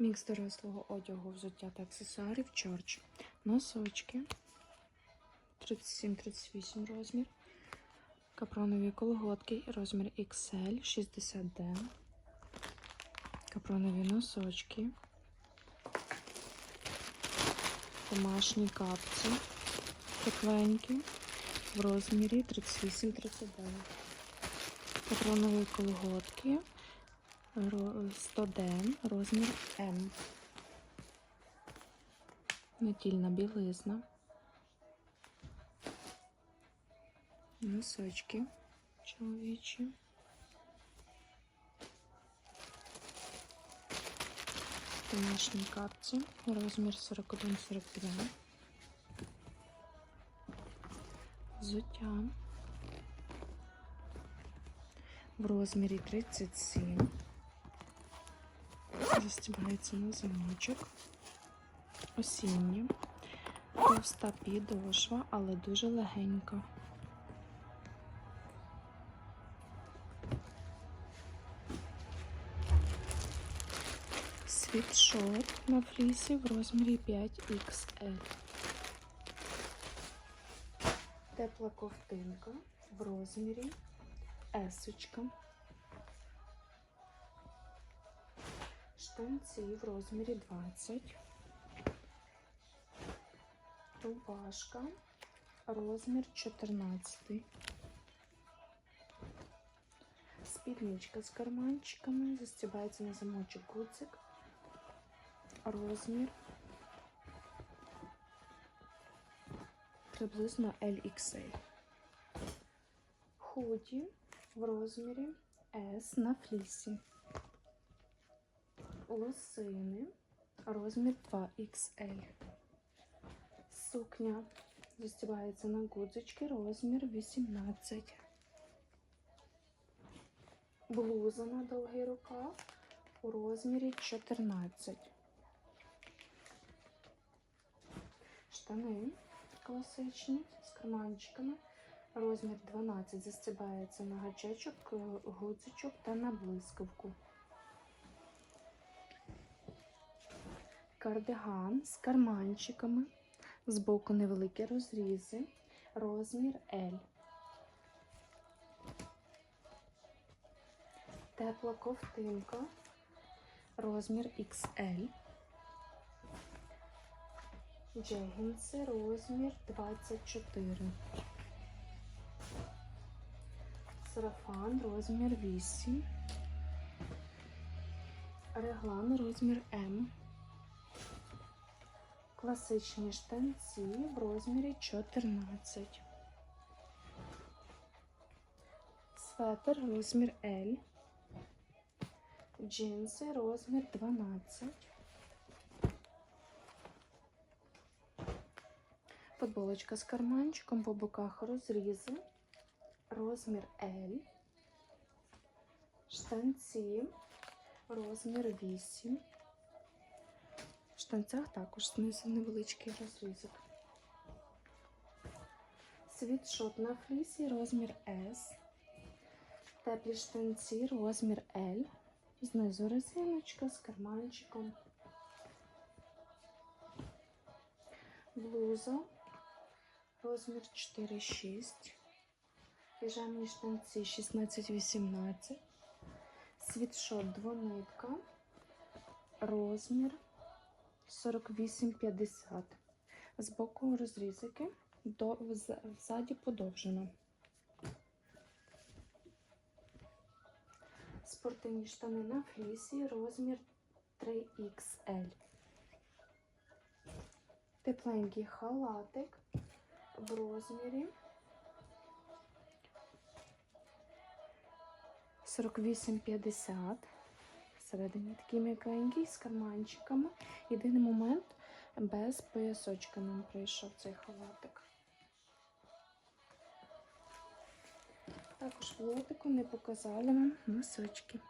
Мікс дорослого одягу, взуття та аксесуарів Чорч. Носочки 37-38 розмір. Капронові колготки розмір XL 60D. Капронові носочки. Домашні капці. Тепленькі в розмірі 38-39. Капронові колготки. 100D, розмір М. Натільна білизна. Носочки чоловічі. Домашні капці, розмір 41-42. Взуття в розмірі 37. Застібається на замочок. Осінні. Товста підошва, але дуже легенька. Світшот на флісі в розмірі 5XL. Тепла ковтинка в розмірі есочка. Штанці в розмірі 20. Рубашка, розмір 14. Спідничка з карманчиками, застібається на замочок гудзик. Розмір приблизно LXL. Худі в розмірі S на флісі. Лосини, розмір 2XL. Сукня застібається на гудзички, розмір 18. Блуза на довгий рукав у розмірі 14. Штани класичні з карманчиками. Розмір 12 застібається на гачечок, е, гудзичок та на блискавку. Кардиган з карманчиками. Збоку невеликі розрізи. Розмір L. Тепла ковтинка. Розмір XL. Джегінси розмір 24. Сарафан розмір 8. Реглан розмір М. Класичні штанці в розмірі 14. Светр розмір L. Джинси розмір 12. Футболочка з карманчиком по боках розрізи. Розмір L. Штанці. Розмір 8. В штанцях також знизу невеличкий розрізок. Світшот на флісі розмір S. Теплі штанці розмір L. Знизу резиночка з карманчиком. Блуза розмір 4-6. Піжамні штанці 16-18. Світшот двонитка. Розмір 48-50. Збоку розрізики, до, вз- взаді подовжено. Спортивні штани на флісі, розмір 3XL. Тепленький халатик в розмірі 48,50. Всередині такий м'якенький з карманчиками. Єдиний момент без поясочка нам прийшов цей халатик. Також в лотику не показали вам носочки.